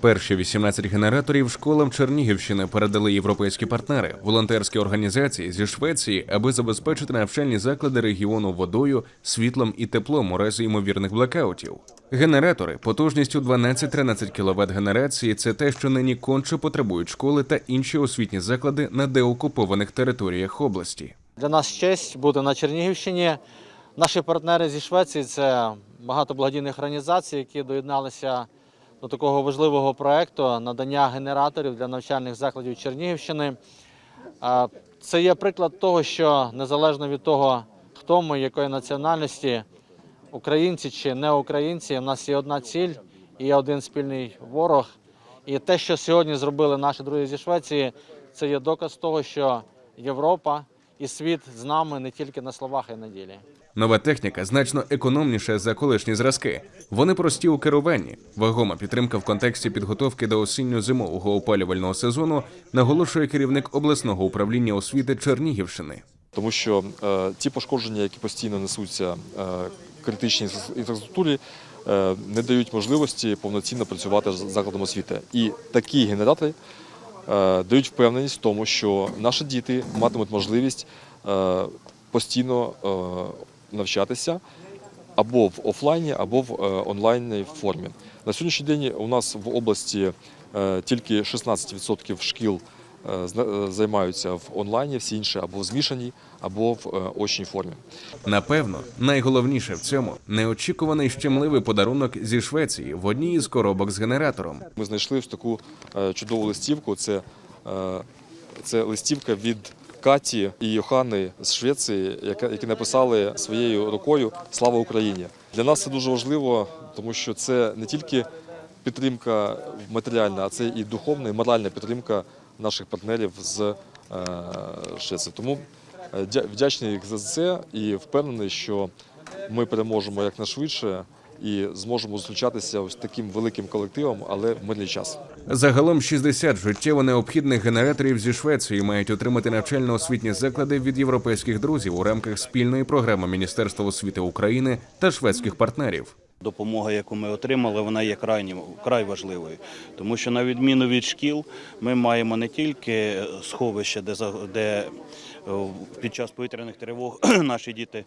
Перші 18 генераторів школам Чернігівщини передали європейські партнери, волонтерські організації зі Швеції, аби забезпечити навчальні заклади регіону водою, світлом і теплом у разі ймовірних блекаутів. Генератори потужністю 12-13 кВт генерації це те, що нині конче потребують школи та інші освітні заклади на деокупованих територіях області. Для нас честь бути на Чернігівщині. Наші партнери зі Швеції це багато благодійних організацій, які доєдналися до такого важливого проекту надання генераторів для навчальних закладів Чернігівщини. Це є приклад того, що незалежно від того, хто ми, якої національності, українці чи не українці, в нас є одна ціль і один спільний ворог. І те, що сьогодні зробили наші друзі зі Швеції, це є доказ того, що Європа і світ з нами не тільки на словах, й на ділі. Нова техніка значно економніша за колишні зразки. Вони прості у керуванні. Вагома підтримка в контексті підготовки до осінньо-зимового опалювального сезону наголошує керівник обласного управління освіти Чернігівщини. тому що е, ті пошкодження, які постійно несуться е, критичній інфраструктурі, е, не дають можливості повноцінно працювати з закладом освіти. І такі генератори е, дають впевненість в тому, що наші діти матимуть можливість е, постійно е, навчатися або в офлайні, або в е, онлайнній формі. На сьогоднішній день у нас в області е, тільки 16% шкіл е, займаються в онлайні, всі інші або в змішаній, або в очній формі. Напевно, найголовніше в цьому неочікуваний щемливий подарунок зі Швеції в одній із коробок з генератором. Ми знайшли ось таку чудову листівку. Це, це листівка від Каті і Йохани з Швеції, які написали своєю рукою Слава Україні. Для нас це дуже важливо, тому що це не тільки підтримка матеріальна, а це і духовна, і моральна підтримка наших партнерів з е, Швеції. Тому е, вдячний їх за це і впевнений, що ми переможемо якнайшвидше і зможемо зустрічатися ось таким великим колективом, але в мирний час. Загалом 60 життєво необхідних генераторів зі Швеції мають отримати навчально-освітні заклади від європейських друзів у рамках спільної програми Міністерства освіти України та шведських партнерів. Допомога, яку ми отримали, вона є крайні, край важливою, тому що на відміну від шкіл, ми маємо не тільки сховище, де, де під час повітряних тривог наші діти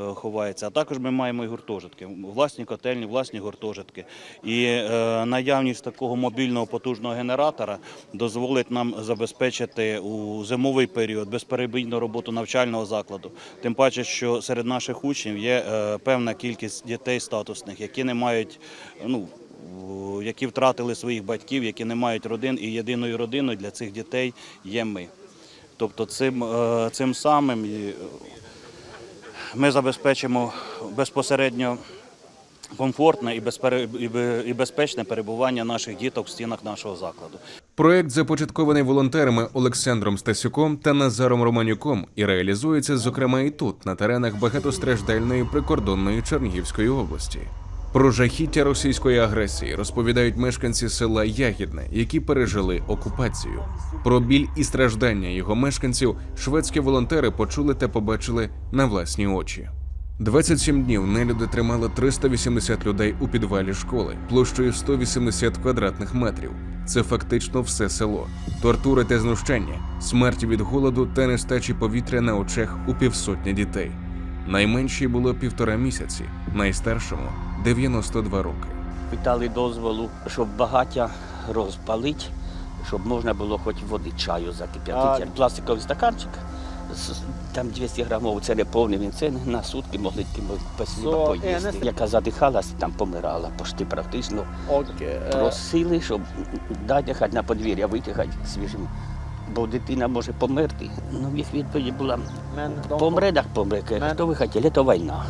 е, ховаються, а також ми маємо і гуртожитки, власні котельні, власні гуртожитки. І е, наявність такого мобільного потужного генератора дозволить нам забезпечити у зимовий період безперебійну роботу навчального закладу. Тим паче, що серед наших учнів є е, певна кількість дітей статусних, які не мають ну. Які втратили своїх батьків, які не мають родин, і єдиною родиною для цих дітей є ми. Тобто цим, е, цим самим е, ми забезпечимо безпосередньо комфортне і, безпечне перебування наших діток в стінах нашого закладу. Проект започаткований волонтерами Олександром Стасюком та Назаром Романюком і реалізується, зокрема, і тут, на теренах багатостраждальної прикордонної Чернігівської області. Про жахіття російської агресії розповідають мешканці села Ягідне, які пережили окупацію. Про біль і страждання його мешканців шведські волонтери почули та побачили на власні очі. 27 днів нелюди тримали 380 людей у підвалі школи площею 180 квадратних метрів. Це фактично все село. Тортури та знущання, смерть від голоду та нестачі повітря на очах у півсотні дітей. Найменшій було півтора місяці, найстаршому 92 роки. Питали дозволу, щоб багаття розпалити, щоб можна було хоч води чаю закип'ятити. Пластиковий стаканчик, там 200 грамів, це не повний, він це на сутки могли посіба So, поїсти. Ernest- Яка задихалась, там помирала почти практично. Og Просили, щоб дайте хоч на подвір'я вийти, хоч свіжим. Бо дитина може померти. Ну, їх відповідь була, помре, так помре. Хто ви хотіли, то війна.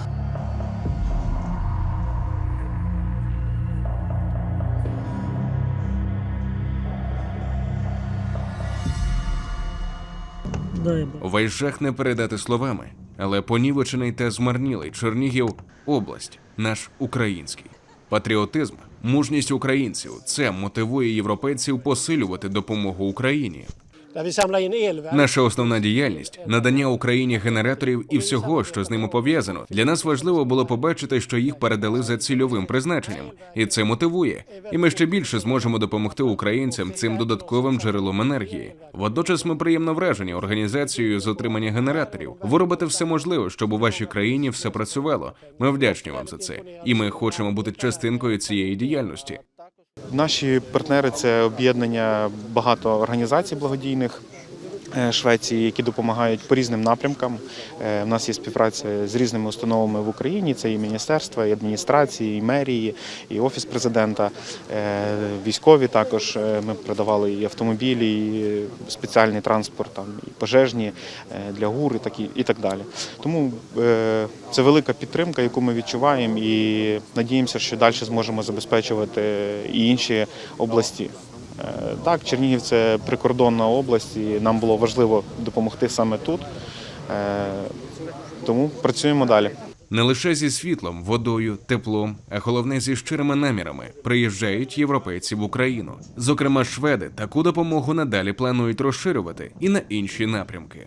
Весь жах не передати словами, але понівечений та змарнілий Чернігів область, наш український. Патріотизм, мужність українців це мотивує європейців посилювати допомогу Україні. Наша основна діяльність надання Україні генераторів і всього, що з ними пов'язано. Для нас важливо було побачити, що їх передали за цільовим призначенням, і це мотивує. І ми ще більше зможемо допомогти українцям цим додатковим джерелом енергії. Водночас ми приємно вражені організацією з отримання генераторів. Ви робите все можливе, щоб у вашій країні все працювало. Ми вдячні вам за це, і ми хочемо бути частинкою цієї діяльності. Наші партнери це об'єднання багато організацій благодійних. Е, Швеції, які допомагають по різним напрямкам. Е, У нас є співпраця з різними установами в Україні. Це і міністерства, і адміністрації, і мерії, і офіс президента, е, військові. Також Е, ми продавали і автомобілі, і спеціальний транспорт, там і пожежні е, для ГУР, і так і, так далі. Тому е, це велика підтримка, яку ми відчуваємо, і надіємося, що далі зможемо забезпечувати і інші області. Е, Так, Чернігів це прикордонна область, і нам було важливо допомогти саме тут. Е, Тому працюємо далі. Не лише зі світлом, водою, теплом, а головне зі щирими намірами приїжджають європейці в Україну. Зокрема, шведи таку допомогу надалі планують розширювати і на інші напрямки.